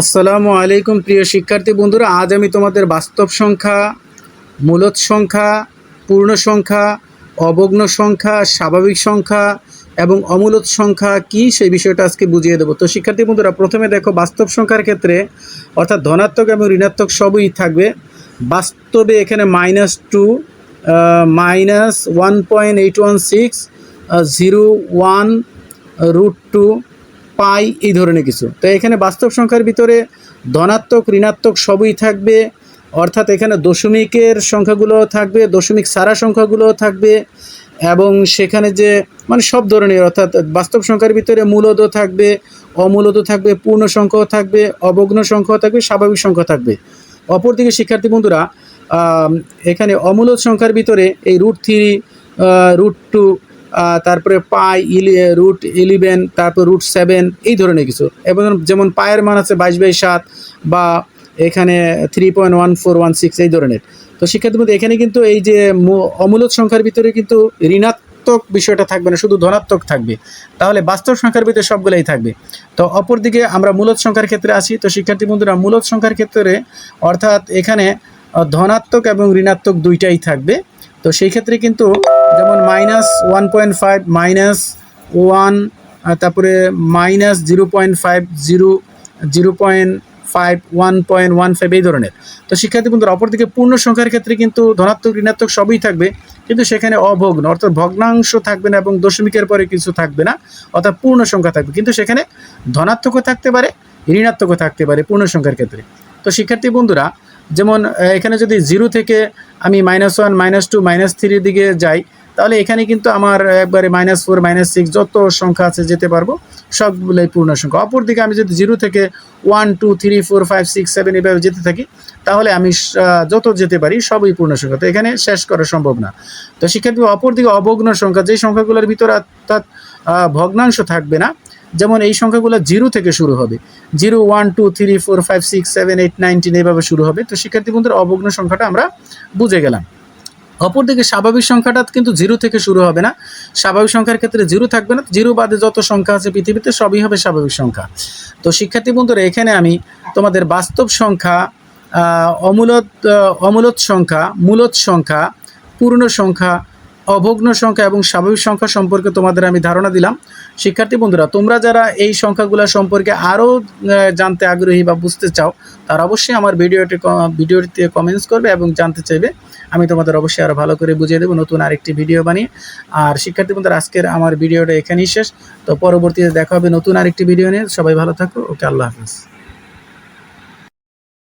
আসসালামু আলাইকুম প্রিয় শিক্ষার্থী বন্ধুরা, আজ আমি তোমাদের বাস্তব সংখ্যা, মূলত সংখ্যা, পূর্ণ সংখ্যা, অবগ্ন সংখ্যা, স্বাভাবিক সংখ্যা এবং অমূলত সংখ্যা কি সেই বিষয়টা আজকে বুঝিয়ে দেবো। তো শিক্ষার্থী বন্ধুরা, প্রথমে দেখো বাস্তব সংখ্যার ক্ষেত্রে, অর্থাৎ ধনাত্মক এবং ঋণাত্মক সবই থাকবে। বাস্তবে এখানে minus two minus one point eight one six zero one root two pi এই ধরনের কিছু। তো এখানে বাস্তব সংখ্যার ভিতরে ধনাত্মক, ঋণাত্মক সবই থাকবে। অর্থাৎ এখানে দশমিকের সংখ্যাগুলো থাকবে, দশমিক সারা সংখ্যাগুলো থাকবে এবং সেখানে যে মানে সব ধরনের, অর্থাৎ বাস্তব সংখ্যার ভিতরে মূলত থাকবে অমূলত থাকবে, পূর্ণ সংখ্যাও থাকবে অবগ্ন সংখ্যাও থাকবে, স্বাভাবিক সংখ্যা থাকবে। অপরদিকে শিক্ষার্থী বন্ধুরা এখানে অমূলত সংখ্যার ভিতরে এই রুট থ্রি রুট টু তারপরে পাই ইলি রুট ইলেভেন তারপর রুট সেভেন এই ধরনের কিছু। এবং যেমন পায়ের মান আছে বাইশ বাই সাত বা এখানে three point one four one six এই ধরনের। তো শিক্ষার্থী মধ্যে এখানে কিন্তু এই যে অমূলত সংখ্যার ভিতরে কিন্তু ঋণাত্মক বিষয়টা থাকবে না, শুধু ধনাত্মক থাকবে। তাহলে বাস্তব সংখ্যার ভিতরে সবগুলোই থাকবে। তো অপরদিকে আমরা মূলত সংখ্যার ক্ষেত্রে আসি। তো শিক্ষার্থী বন্ধুরা মূলত সংখ্যার ক্ষেত্রে অর্থাৎ এখানে ধনাত্মক এবং ঋণাত্মক দুইটাই থাকবে। তো সেই ক্ষেত্রে কিন্তু যেমন minus one point five minus one তারপরে minus zero point five zero zero point five one point one five এই ধরনের। তো শিক্ষার্থী বন্ধুরা, অপরদিকে পূর্ণ সংখ্যার ক্ষেত্রে কিন্তু ধনাত্মক, ঋণাত্মক সবই থাকবে, কিন্তু সেখানে অভগ্ন, অর্থাৎ ভগ্নাংশ থাকবে না এবং দশমিকের পরে কিছু থাকবে না, অর্থাৎ পূর্ণ সংখ্যা থাকবে। কিন্তু সেখানে ধনাত্মকও থাকতে পারে, ঋণাত্মকও থাকতে পারে পূর্ণ সংখ্যার ক্ষেত্রে। তো শিক্ষার্থী বন্ধুরা, যেমন, এখানে যদি জিরো থেকে আমি minus one minus two minus থ্রির দিকে যাই তাহলে এখানে কিন্তু আমার একবারে মাইনাস ফোর মাইনাস সিক্স যত সংখ্যা আছে যেতে পারব, সবগুলোই পূর্ণ সংখ্যা। অপরদিকে আমি যদি জিরো থেকে one two three four five six seven এভাবে যেতে থাকি, তাহলে আমি যত যেতে পারি সবই পূর্ণ সংখ্যা। তো এখানে শেষ করা সম্ভব না। তো সেক্ষেত্রে অপরদিকে অভগ্ন সংখ্যা, যেই সংখ্যাগুলোর ভিতরে অর্থাৎ ভগ্নাংশ থাকবে না, যেমন এই সংখ্যাগুলো জিরো থেকে শুরু হবে। Zero one two three four five six seven eight nineteen এভাবে শুরু হবে। তো শিক্ষার্থী বন্ধুরা অভগ্ন সংখ্যাটা আমরা বুঝে গেলাম। অপরদিকে স্বাভাবিক সংখ্যাটা কিন্তু জিরো থেকে শুরু হবে না। স্বাভাবিক সংখ্যার ক্ষেত্রে জিরো থাকবে না। জিরো বাদে যত সংখ্যা আছে পৃথিবীতে সবই হবে স্বাভাবিক সংখ্যা। তো শিক্ষার্থী বন্ধুরা, এখানে আমি তোমাদের বাস্তব সংখ্যা অমূলত অমূলত সংখ্যা, মূলত সংখ্যা, পূর্ণ সংখ্যা অভগ্ন সংখ্যা এবং স্বাভাবিক সংখ্যা সম্পর্কে তোমাদের আমি ধারণা দিলাম। শিক্ষার্থী বন্ধুরা, তোমরা যারা এই সংখ্যাগুলো সম্পর্কে আরও জানতে আগ্রহী বা বুঝতে চাও, তারা অবশ্যই আমার ভিডিওটি ভিডিওটিতে কমেন্টস করবে এবং জানতে চাইবে। আমি তোমাদের অবশ্যই আরও ভালো করে বুঝিয়ে দেবো নতুন আরেকটি ভিডিও বানিয়ে। আর শিক্ষার্থী বন্ধুরা, আজকের আমার ভিডিওটা এখানেই শেষ। তো পরবর্তীতে দেখা হবে নতুন আরেকটি ভিডিও নিয়ে। সবাই ভালো থাকো। ওকে, আল্লাহ হাফিজ।